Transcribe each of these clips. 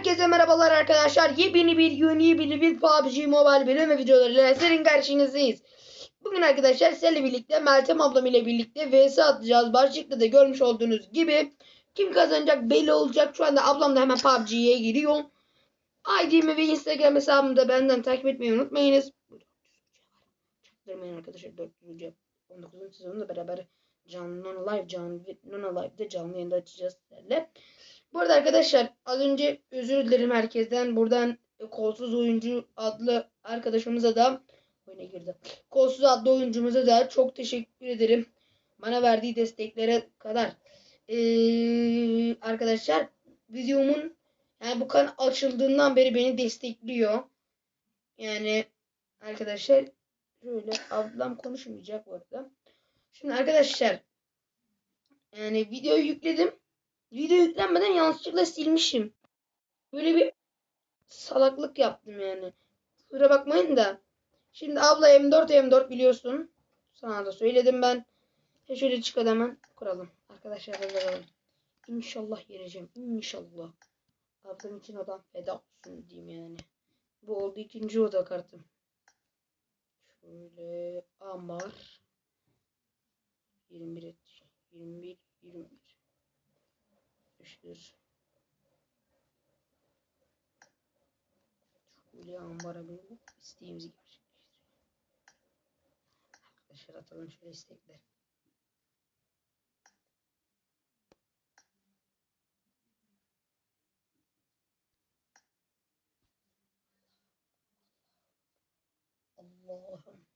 Herkese merhabalar arkadaşlar. Yepyeni bir yeni bir, bir PUBG Mobile bölüm ve videolarıyla senin karşınızdayız. Bugün arkadaşlar sizlerle birlikte Meltem ablam ile birlikte vs atacağız. Başlıkta da görmüş olduğunuz gibi kim kazanacak belli olacak. Şu anda ablam da hemen PUBG'ye giriyor. ID'mi ve Instagram hesabımı da benden takip etmeyi unutmayınız. Çaktırmayın arkadaşlar 400. 19. sezonunda beraber canlı Live canlı Live'de canlı yayında açacağız sizlerle. Bu arada arkadaşlar az önce özür dilerim herkesten. Buradan e, kolsuz oyuncu adlı arkadaşımıza da oyuna girdi. Kolsuz adlı oyuncumuza da çok teşekkür ederim. Bana verdiği desteklere kadar. Ee, arkadaşlar videomun yani bu kanal açıldığından beri beni destekliyor. Yani arkadaşlar şöyle ablam konuşmayacak bu arada. Şimdi arkadaşlar yani videoyu yükledim. Video yüklenmeden yanlışlıkla silmişim. Böyle bir salaklık yaptım yani. Kusura bakmayın da. Şimdi abla M4 M4 biliyorsun. Sana da söyledim ben. E şöyle çıkalım hemen kuralım. Arkadaşlar hazırlayalım. İnşallah yeneceğim. İnşallah. Ablam için adam feda olsun diyeyim yani. Bu oldu ikinci oda kartım. Şöyle Amar 21 et- 21 21 Düştür. Şöyle ambara bir isteğimizi gerçekleştirelim. Arkadaşlar atalım şöyle istekler. Allah'ım.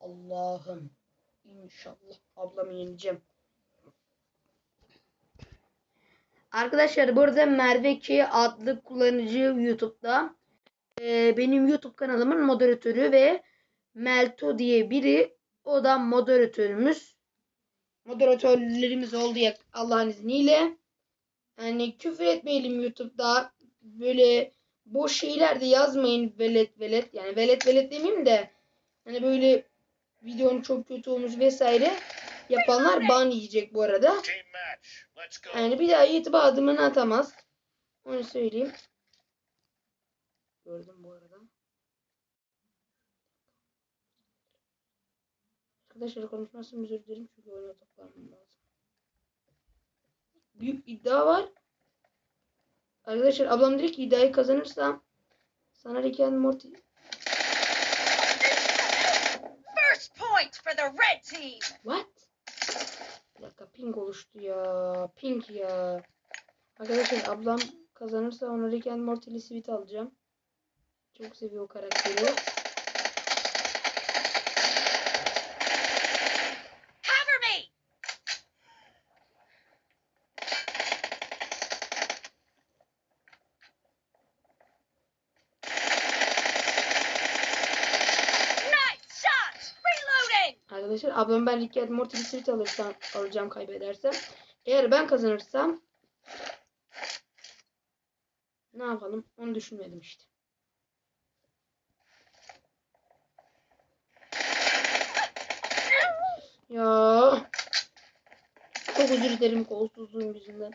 Allah'ım. İnşallah ablamı yeneceğim. Arkadaşlar burada Merve K adlı kullanıcı YouTube'da Ee, benim YouTube kanalımın moderatörü ve Melto diye biri o da moderatörümüz. Moderatörlerimiz oldu ya Allah'ın izniyle. Yani küfür etmeyelim YouTube'da. Böyle boş şeyler de yazmayın velet velet. Yani velet velet demeyeyim de hani böyle videonun çok kötü olmuş vesaire yapanlar ban yiyecek bu arada. Yani bir daha YouTube adımını atamaz. Onu söyleyeyim. Gördüm bu arada. Arkadaşlar konuşmasın özür dilerim çünkü oyuna toplanmam lazım. Büyük iddia var. Arkadaşlar ablam dedi ki iddiayı kazanırsam sana Rick and Morty First point for the red team. What? Bir dakika ping oluştu ya. Ping ya. Arkadaşlar ablam kazanırsa ona Rick and Morty'li sweet alacağım. Çok seviyor karakteri. Cover me. Nice shot. Reloading. Arkadaşlar ablam ben Rick and Morty'li sweet alırsam alacağım kaybedersem. Eğer ben kazanırsam ne yapalım onu düşünmedim işte. Ya. Çok özür dilerim kolsuzluğum yüzünden.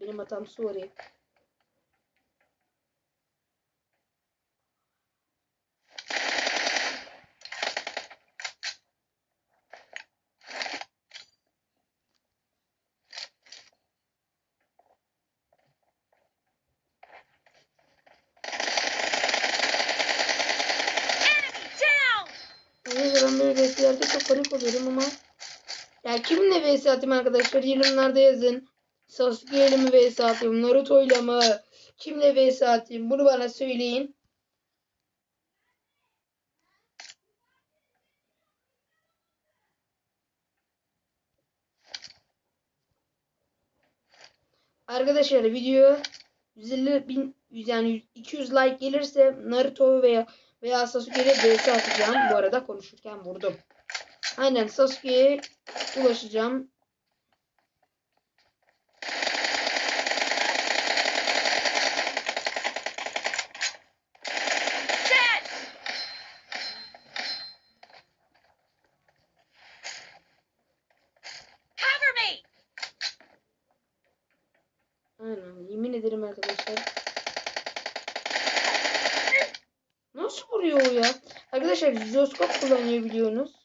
Benim hatam sorry. Enemy down. Arkadaşlar ben böyle VS'lerde çok panik oluyorum ama ya kiminle VS atayım arkadaşlar yorumlarda yazın. Sasuke ile mi VS atayım? Naruto ile mi? Kimle VS atayım? Bunu bana söyleyin. Arkadaşlar video 150 bin yani 100 200 like gelirse Naruto veya veya Sasuke ile vs atacağım. Bu arada konuşurken vurdum. Aynen Sasuke'ye ulaşacağım. Aynen. Yemin ederim arkadaşlar. Nasıl vuruyor o ya? Arkadaşlar jiroskop kullanabiliyorsunuz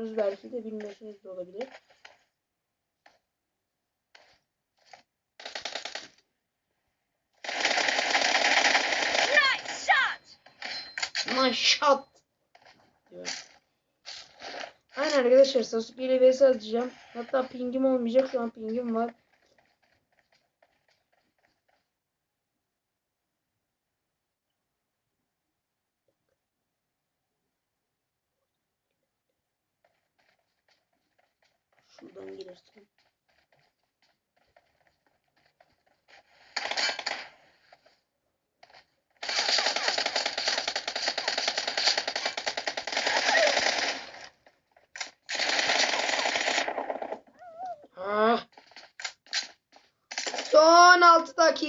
biliyorsunuz. Belki de bilmiyorsunuz da olabilir. Nice shot. Aman shot. Diyor. Aynen arkadaşlar Sasuke ile vs atacağım. Hatta pingim olmayacak. Şu an pingim var.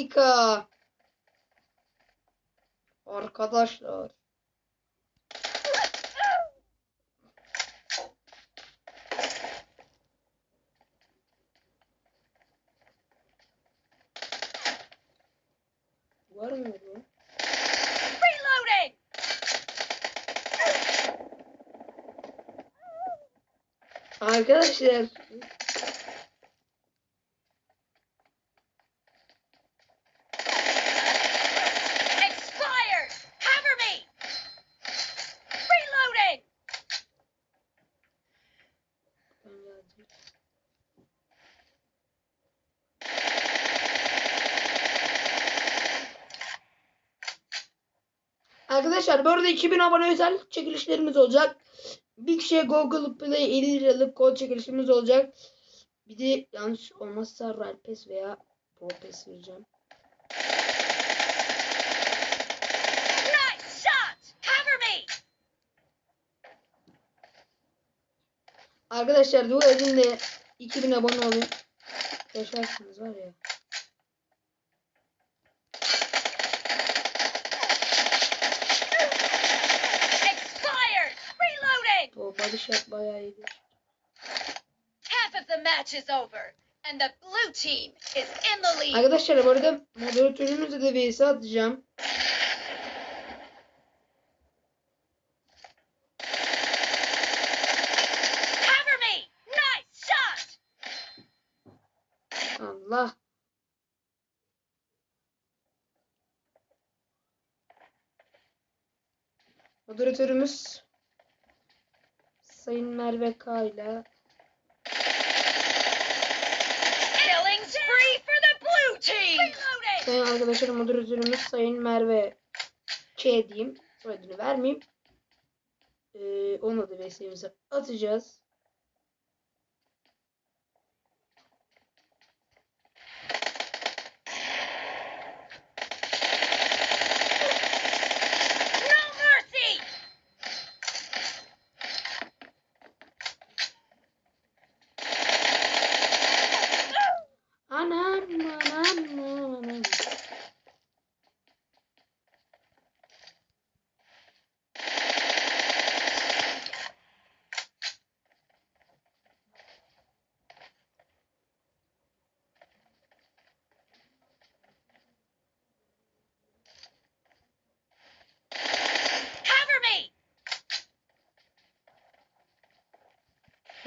Dakika. Arkadaşlar. Var mı bu? Reloading. Arkadaşlar. Expired. Cover me. Reloading. Ben geldim. Arkadaşlar bu arada 2000 abone özel çekilişlerimiz olacak. Bir kişiye Google Play 50 liralık kod çekilişimiz olacak. Bir de yanlış olmazsa Royal Pass veya Pro Pass vereceğim. Arkadaşlar edin de 2000 abone olun. Yaşarsınız var ya. Shot bayağı iyiydi. Half of the match is over, and the blue team is in the lead. Arkadaşlar bu arada moderatörümüzle de vs atacağım. Cover me. Nice shot. Allah. Moderatörümüz Sayın Merve K ile. Sayın arkadaşlar moderatörümüz Sayın Merve K diyeyim. Soyadını vermeyeyim. Ee, onunla da VS'imizi atacağız.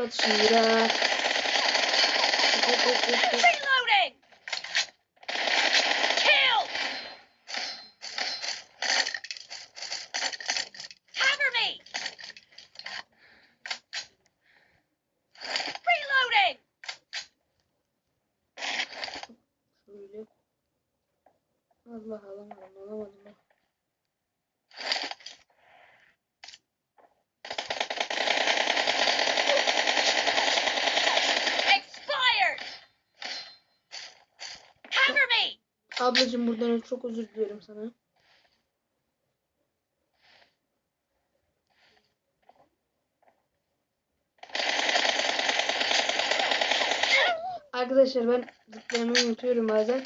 Bak şimdi ya. Reloading. Kill. Cover me. Reloading. Şöyle. Allah alamadım alamadım. ya. Expired. Cover me. Ablacım buradan çok özür diliyorum sana. Arkadaşlar ben zıplamayı unutuyorum bazen.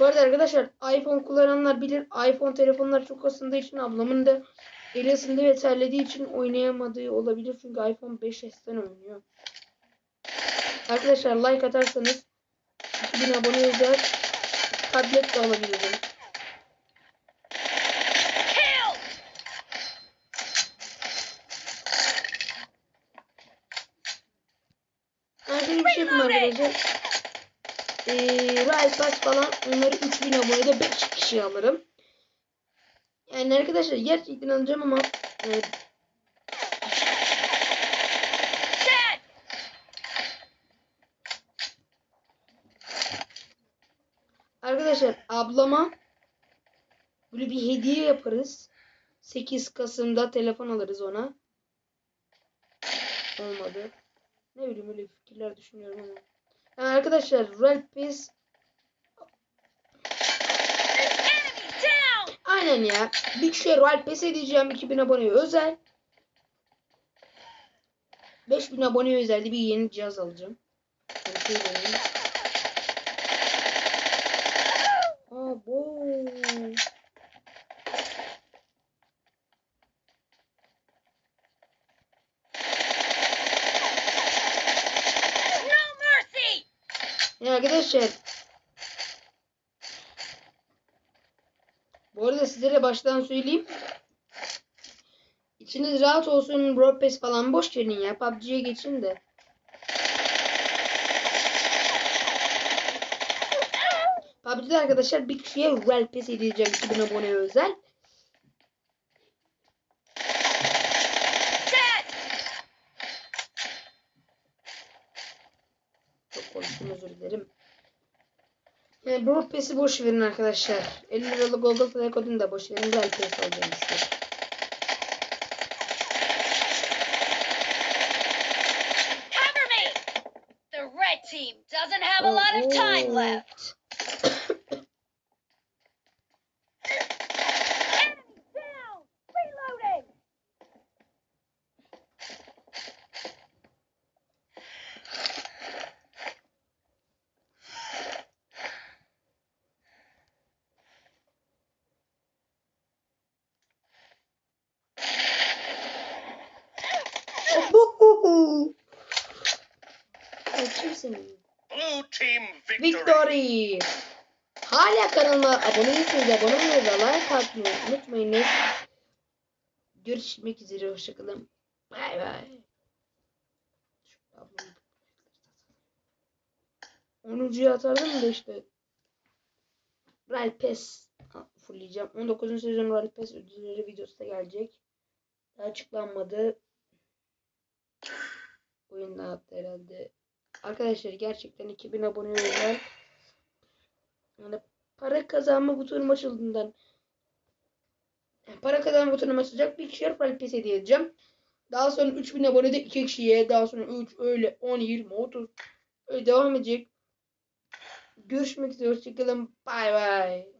Bu arada arkadaşlar iPhone kullananlar bilir. iPhone telefonlar çok ısındığı için ablamın da eli ısındı ve terlediği için oynayamadığı olabilir. Çünkü iPhone 5s'ten oynuyor. Arkadaşlar like atarsanız 2000 abone özel tablet de alabilirim. Artık bir şey yapayım arkadaşlar. Ee, Pass falan onları 3000 abonede 5 kişi alırım. Yani arkadaşlar gerçekten alacağım ama e, Arkadaşlar ablama böyle bir hediye yaparız. 8 Kasım'da telefon alırız ona. Olmadı. Ne bileyim öyle fikirler düşünüyorum ama. Yani arkadaşlar Enemy down! aynen ya. Bir kişiye Royal Pass edeceğim 2000 aboneye özel. 5000 aboneye özel bir yeni cihaz alacağım. Yani şey Ya arkadaşlar. Bu arada sizlere baştan söyleyeyim. İçiniz rahat olsun. Brawl falan boş verin ya. PUBG'ye geçin de. PUBG'de arkadaşlar bir kişiye Royal Pass edeceğim 2000 aboneye özel. Dad! Çok konuştum özür dilerim. Yani Brawl Pass'i boş verin arkadaşlar. 50 liralık Google Play kodunu da boş verin. Royal Pass alacağım işte. Blue team victory. Victory. Hala kanalıma abone değilseniz abone olmayı ve like atmayı unutmayınız. Görüşmek üzere. Hoşçakalın. Bay bay. 10. atardım da işte. Royal Pass fullleyeceğim. 19. sezon Royal Pass ödülleri videosu da gelecek. Daha açıklanmadı. Oyunda hatta herhalde. Arkadaşlar gerçekten 2000 abone özel. Yani para kazanma butonum açıldığından para kazanma butonum açılacak. Bir kişiye Royal Pass hediye edeceğim. Daha sonra 3000 abonede 2 kişiye. Daha sonra 3 öyle 10 20 30 öyle devam edecek. Görüşmek üzere. Hoşçakalın. Bay bay.